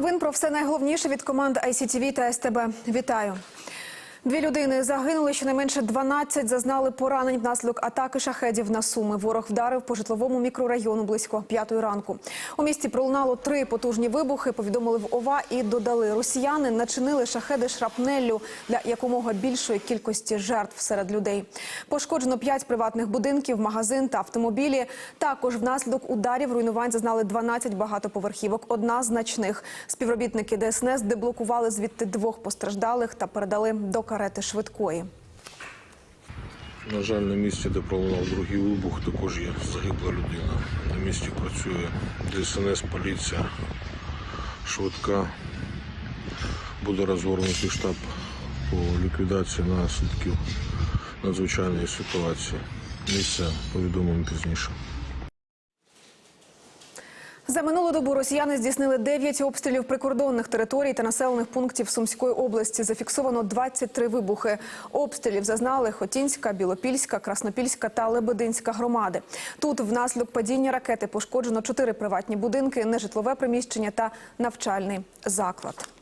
новин про все найголовніше від команд ICTV та СТБ. Вітаю. Дві людини загинули, щонайменше 12 зазнали поранень внаслідок атаки шахедів на Суми. Ворог вдарив по житловому мікрорайону близько п'ятої ранку. У місті пролунало три потужні вибухи. Повідомили в ОВА і додали, росіяни начинили шахеди шрапнеллю для якомога більшої кількості жертв серед людей. Пошкоджено п'ять приватних будинків, магазин та автомобілі. Також внаслідок ударів руйнувань зазнали 12 багатоповерхівок. Одна з значних. Співробітники ДСНС деблокували звідти двох постраждалих та передали до карети швидкої. На жаль, на місці, де пролунав другий вибух, також є загибла людина. На місці працює ДСНС, поліція, швидка. Буде розгорнутий штаб по ліквідації наслідків надзвичайної ситуації. Місце повідомимо пізніше. За минулу добу росіяни здійснили 9 обстрілів прикордонних територій та населених пунктів Сумської області. Зафіксовано 23 вибухи. Обстрілів зазнали Хотінська, Білопільська, Краснопільська та Лебединська громади. Тут внаслідок падіння ракети пошкоджено 4 приватні будинки, нежитлове приміщення та навчальний заклад.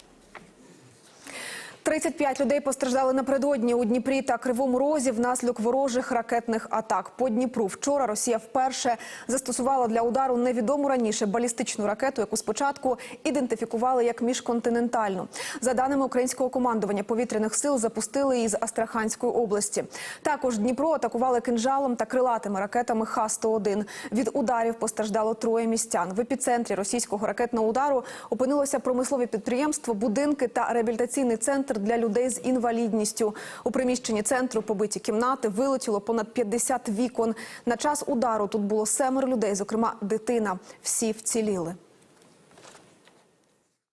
35 людей постраждали напередодні у Дніпрі та Кривому Розі внаслідок ворожих ракетних атак. По Дніпру вчора Росія вперше застосувала для удару невідому раніше балістичну ракету, яку спочатку ідентифікували як міжконтинентальну. За даними українського командування повітряних сил, запустили її з Астраханської області. Також Дніпро атакували кинжалом та крилатими ракетами Х-101. Від ударів постраждало троє містян. В епіцентрі російського ракетного удару опинилося промислове підприємство, будинки та реабілітаційний центр для людей з інвалідністю. У приміщенні центру побиті кімнати вилетіло понад 50 вікон. На час удару тут було семеро людей, зокрема дитина. Всі вціліли.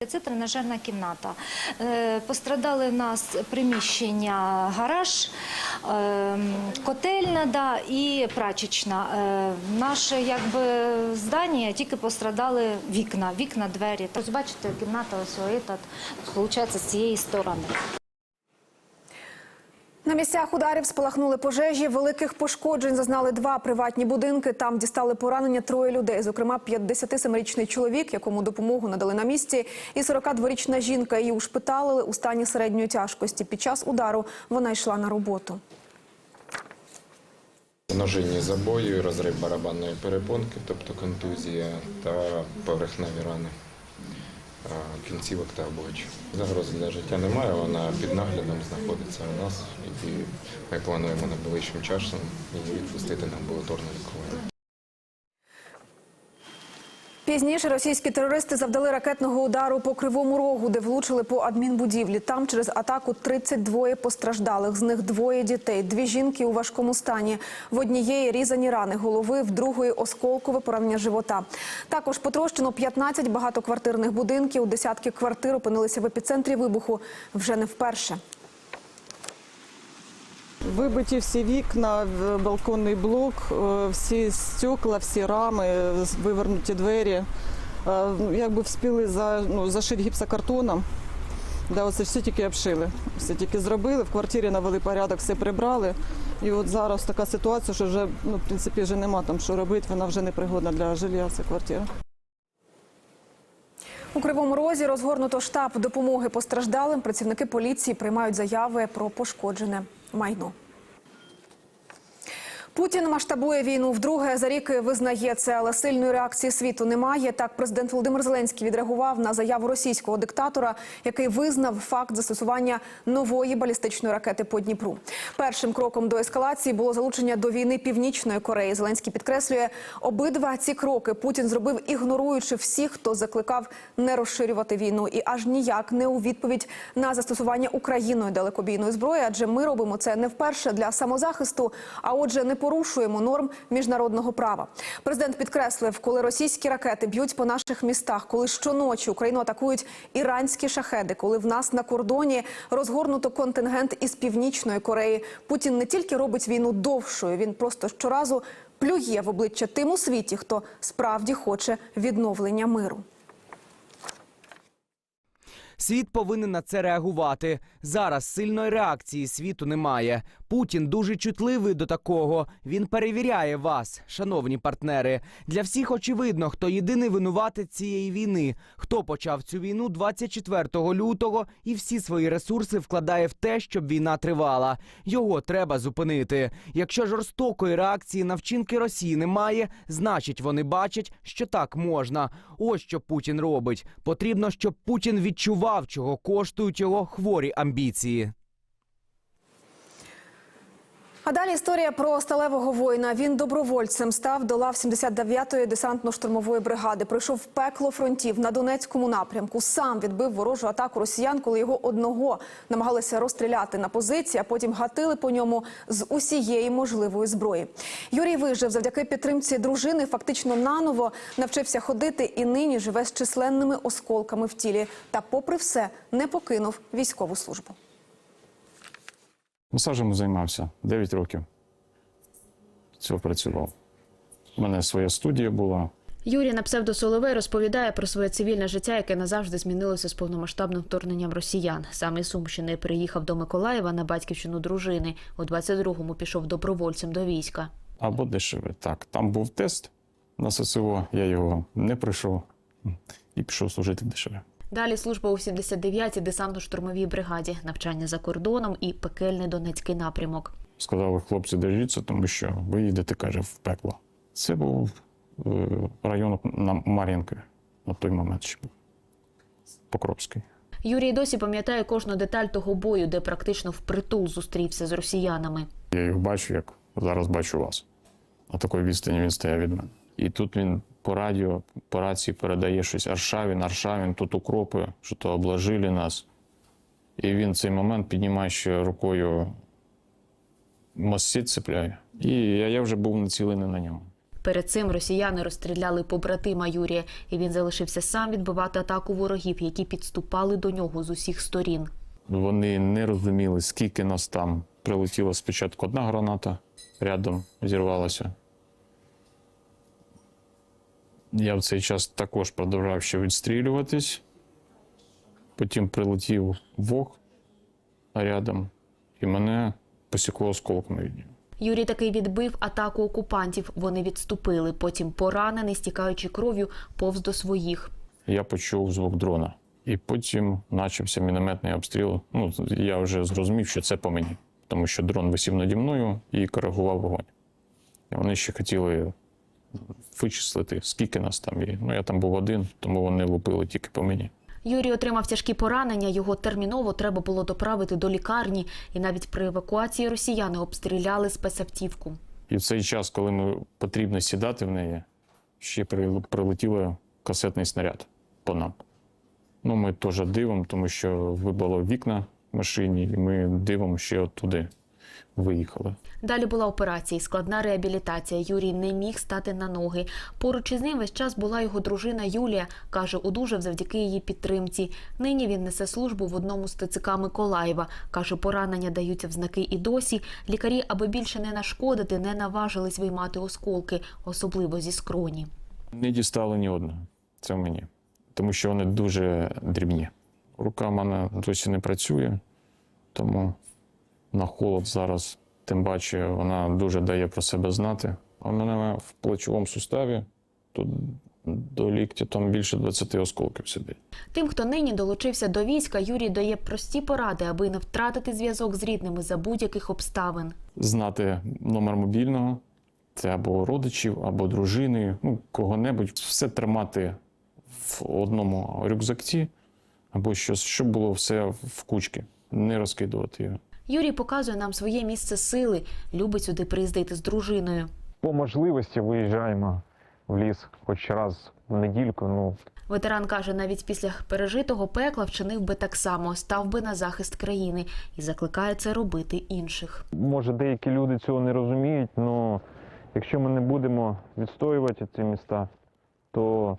Це тренажерна кімната. Е, Пострадали в нас приміщення, гараж, е, котельна да, і прачечна. Е, Наше якби, здання тільки пострадали вікна, вікна, двері. Ось бачите, кімната ось этот, виходить, з цієї сторони. На місцях ударів спалахнули пожежі. Великих пошкоджень зазнали два приватні будинки. Там дістали поранення троє людей. Зокрема, 57-річний чоловік, якому допомогу надали на місці, і 42-річна жінка. Її ушпиталили у стані середньої тяжкості. Під час удару вона йшла на роботу. Ножинні забої, розрив барабанної перепонки, тобто контузія та поверхневі рани кінцівок та обличчя. Загрози для життя немає, вона під наглядом знаходиться у нас і ми плануємо найближчим часом її відпустити на амбулаторне лікування. Пізніше російські терористи завдали ракетного удару по Кривому Рогу, де влучили по адмінбудівлі. Там через атаку 32 постраждалих. З них двоє дітей, дві жінки у важкому стані. В однієї різані рани голови, в другої осколкове поранення живота. Також потрощено 15 багатоквартирних будинків. Десятки квартир опинилися в епіцентрі вибуху вже не вперше. Вибиті всі вікна, балконний блок, е, всі стекла, всі рами, вивернуті двері. Е, ну, Якби вспіли за, ну, зашити гіпсокартоном. Да, оце все тільки обшили. Все тільки зробили, в квартирі навели порядок, все прибрали. І от зараз така ситуація, що вже ну, в принципі вже нема там що робити, вона вже не пригодна для жилья, ця квартира. У Кривому Розі розгорнуто штаб допомоги постраждалим. Працівники поліції приймають заяви про пошкоджене mais não. Путін масштабує війну вдруге за рік визнає це, але сильної реакції світу немає. Так, президент Володимир Зеленський відреагував на заяву російського диктатора, який визнав факт застосування нової балістичної ракети по Дніпру. Першим кроком до ескалації було залучення до війни Північної Кореї. Зеленський підкреслює, обидва ці кроки Путін зробив, ігноруючи всіх, хто закликав не розширювати війну, і аж ніяк не у відповідь на застосування Україною далекобійної зброї. Адже ми робимо це не вперше для самозахисту, а отже, не порушуємо норм міжнародного права. Президент підкреслив, коли російські ракети б'ють по наших містах, коли щоночі Україну атакують іранські шахеди, коли в нас на кордоні розгорнуто контингент із північної Кореї. Путін не тільки робить війну довшою, він просто щоразу плює в обличчя тим у світі, хто справді хоче відновлення миру. Світ повинен на це реагувати. Зараз сильної реакції світу немає. Путін дуже чутливий до такого. Він перевіряє вас, шановні партнери. Для всіх очевидно, хто єдиний винуватець цієї війни, хто почав цю війну 24 лютого і всі свої ресурси вкладає в те, щоб війна тривала. Його треба зупинити. Якщо жорстокої реакції на вчинки Росії немає, значить вони бачать, що так можна. Ось що Путін робить. Потрібно, щоб Путін відчував, чого коштують його хворі амбіції. А далі історія про сталевого воїна. Він добровольцем став до лав 79-ї десантно-штурмової бригади. Пройшов в пекло фронтів на Донецькому напрямку. Сам відбив ворожу атаку росіян, коли його одного намагалися розстріляти на позиції, а потім гатили по ньому з усієї можливої зброї. Юрій вижив завдяки підтримці дружини. Фактично наново навчився ходити і нині живе з численними осколками в тілі. Та, попри все, не покинув військову службу. Масажем займався 9 років. Цього працював. У мене своя студія була. Юрій на псевдо Соловей розповідає про своє цивільне життя, яке назавжди змінилося з повномасштабним вторгненням росіян. Саме Сумщини приїхав до Миколаєва на батьківщину дружини. У 22-му пішов добровольцем до війська. Або дешеве. Так, там був тест на ССО, я його не пройшов і пішов служити в дешеве. Далі служба у 79-й десантно-штурмовій бригаді, навчання за кордоном і пекельний донецький напрямок. Сказали, хлопці, держіться, тому що ви їдете, каже, в пекло. Це був е, район на Мар'їнки на той момент ще був. Покровський. Юрій досі пам'ятає кожну деталь того бою, де практично впритул зустрівся з росіянами. Я їх бачу, як зараз бачу вас. На такій відстані він стояв від мене. І тут він по радіо, по рації передає щось Аршавін, Аршавін, тут укропи, що то обложили нас. І він в цей момент піднімає ще рукою мості цепляє. І я, я вже був націлений на ньому. Перед цим росіяни розстріляли побратима Юрія, і він залишився сам відбивати атаку ворогів, які підступали до нього з усіх сторін. Вони не розуміли, скільки нас там. Прилетіла спочатку одна граната, рядом зірвалася. Я в цей час також продовжав ще відстрілюватись. Потім прилетів вог рядом, і мене посікло осколками від нього. Юрій таки відбив атаку окупантів. Вони відступили. Потім поранений, стікаючи кров'ю, повз до своїх. Я почув звук дрона. І потім почався мінометний обстріл. Ну, я вже зрозумів, що це по мені, тому що дрон висів наді мною і коригував вогонь. Вони ще хотіли вичислити, скільки нас там є. Ну, я там був один, тому вони лупили тільки по мені. Юрій отримав тяжкі поранення. Його терміново треба було доправити до лікарні. І навіть при евакуації росіяни обстріляли спецавтівку. І в цей час, коли ми потрібно сідати в неї, ще прилетіло касетний снаряд по нам. Ну, ми теж дивимо, тому що вибило вікна в машині, і ми дивимо ще оттуди виїхали. Далі була операція, і складна реабілітація. Юрій не міг стати на ноги. Поруч із ним весь час була його дружина Юлія. каже, одужав завдяки її підтримці. Нині він несе службу в одному з ТЦК Миколаєва. каже, поранення даються в знаки і досі. Лікарі, аби більше не нашкодити, не наважились виймати осколки, особливо зі скроні. Не дістали ні одного. Це мені. Тому що вони дуже дрібні. Рука в мене досі не працює, тому на холод зараз, тим паче, вона дуже дає про себе знати. А в мене в плечовому суставі тут до ліктя там більше 20 осколків сидить. Тим, хто нині долучився до війська, Юрій дає прості поради, аби не втратити зв'язок з рідними за будь-яких обставин. Знати номер мобільного, це або родичів, або дружини, ну, кого-небудь. Все тримати в одному рюкзакці, або щось, щоб було все в кучці, не розкидувати його. Юрій показує нам своє місце сили, любить сюди приїздити з дружиною. По можливості виїжджаємо в ліс хоч раз в недільку. Ну, Ветеран каже, навіть після пережитого пекла вчинив би так само, став би на захист країни і закликає це робити інших. може, деякі люди цього не розуміють, але якщо ми не будемо відстоювати ці міста, то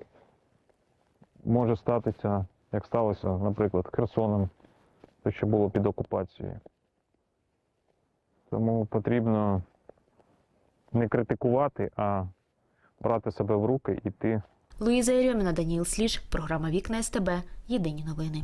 може статися, як сталося, наприклад, Херсоном, то що було під окупацією. Тому потрібно не критикувати, а брати себе в руки і йти Луїза Єрьоміна, Даніл Сліж, програма Вікна СТБ. Єдині новини.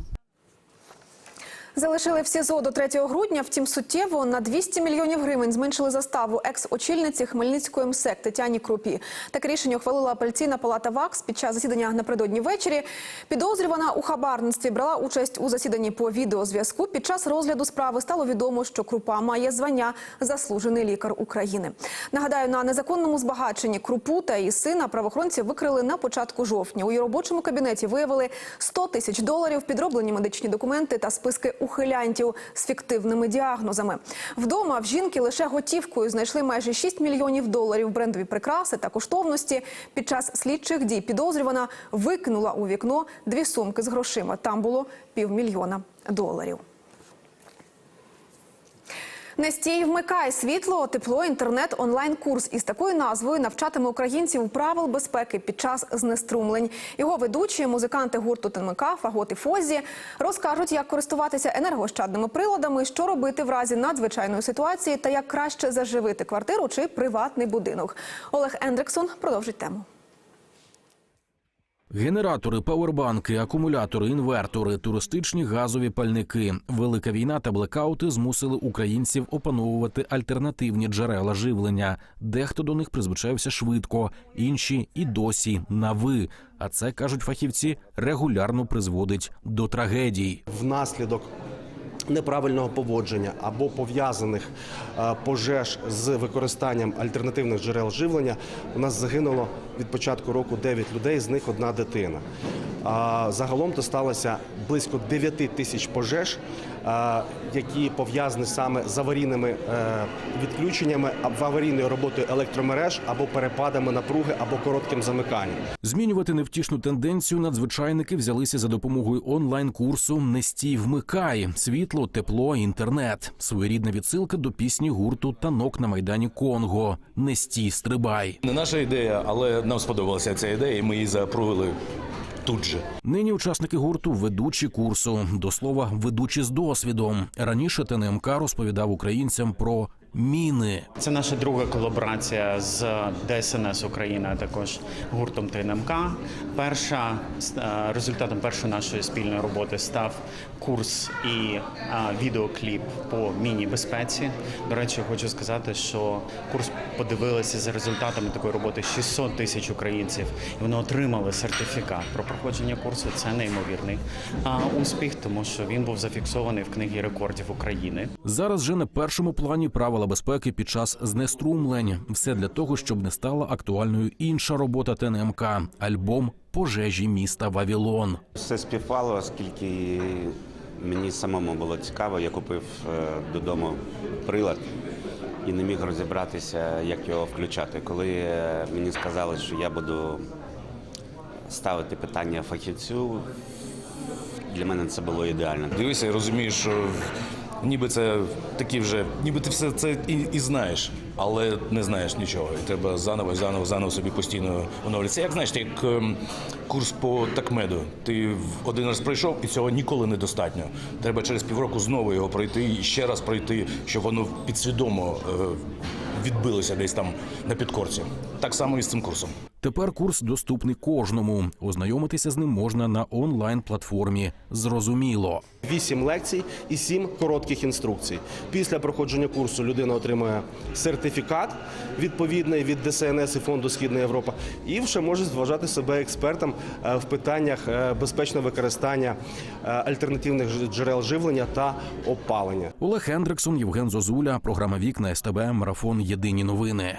Залишили в СІЗО до 3 грудня. Втім, суттєво на 200 мільйонів гривень зменшили заставу екс-очільниці Хмельницької МСЕК Тетяні Крупі. Таке рішення ухвалила апеляційна палата ВАКС під час засідання напередодні ввечері. Підозрювана у хабарництві брала участь у засіданні по відеозв'язку. Під час розгляду справи стало відомо, що Крупа має звання заслужений лікар України. Нагадаю, на незаконному збагаченні Крупу та її сина правоохоронці викрили на початку жовтня. У її робочому кабінеті виявили 100 тисяч доларів, підроблені медичні документи та списки ухилянтів з фіктивними діагнозами. Вдома в жінки лише готівкою знайшли майже 6 мільйонів доларів брендові прикраси та коштовності. Під час слідчих дій підозрювана викинула у вікно дві сумки з грошима. Там було півмільйона доларів. Не стій, вмикай світло, тепло, інтернет, онлайн-курс із такою назвою навчатиме українців правил безпеки під час знеструмлень. Його ведучі, музиканти гурту ТНМК, Фагот і Фозі розкажуть, як користуватися енергоощадними приладами, що робити в разі надзвичайної ситуації та як краще заживити квартиру чи приватний будинок. Олег Ендриксон продовжить тему. Генератори, павербанки, акумулятори, інвертори, туристичні газові пальники. Велика війна та блекаути змусили українців опановувати альтернативні джерела живлення. Дехто до них призвичаєвся швидко, інші і досі на ви. А це кажуть фахівці регулярно призводить до трагедій. внаслідок неправильного поводження або пов'язаних е, пожеж з використанням альтернативних джерел живлення у нас загинуло від початку року 9 людей, з них одна дитина. А Загалом то сталося близько 9 тисяч пожеж, які пов'язані саме з аварійними е, відключеннями, або аварійною роботою електромереж або перепадами напруги, або коротким замиканням. Змінювати невтішну тенденцію надзвичайники взялися за допомогою онлайн-курсу «Не стій, вмикай» світло, тепло, інтернет. Своєрідна відсилка до пісні гурту танок на майдані Конго. Не стій, стрибай. Не наша ідея, але нам сподобалася ця ідея, і ми її запровили тут же. Нині учасники гурту ведучі курсу. До слова, ведучі з досвідом. Раніше ТНМК розповідав українцям про міни. Це наша друга колаборація з ДСНС Україна, а також гуртом ТНМК. Перша е, результатом першої нашої спільної роботи став курс і е, відеокліп по міні-безпеці. До речі, хочу сказати, що курс подивилися за результатами такої роботи 600 тисяч українців, і вони отримали сертифікат про проходження курсу. Це неймовірний успіх, тому що він був зафіксований в книгі рекордів України. Зараз же на першому плані правила безпеки під час знеструмлень. Все для того, щоб не стала актуальною інша робота ТНМК – альбом пожежі міста Вавілон. Все співпало, оскільки мені самому було цікаво. Я купив е, додому прилад і не міг розібратися, як його включати. Коли е, мені сказали, що я буду ставити питання фахівцю, для мене це було ідеально. Дивися і розумієш, що ніби це такі вже, ніби ти все це і, і знаєш, але не знаєш нічого. І треба заново, заново, заново собі постійно оновлюватися. Як знаєш, як ем, курс по такмеду. Ти один раз пройшов, і цього ніколи недостатньо. Треба через півроку знову його пройти і ще раз пройти, щоб воно підсвідомо е, відбилося десь там на підкорці. Так само і з цим курсом. Тепер курс доступний кожному. Ознайомитися з ним можна на онлайн-платформі. Зрозуміло. Вісім лекцій і сім коротких інструкцій. Після проходження курсу людина отримує сертифікат відповідний від ДСНС і фонду Східна Європа, і вже може вважати себе експертом е, в питаннях е, безпечного використання е, альтернативних джерел живлення та опалення. Олег Хендриксон, Євген Зозуля, програма Вікна СТБ, марафон Єдині новини.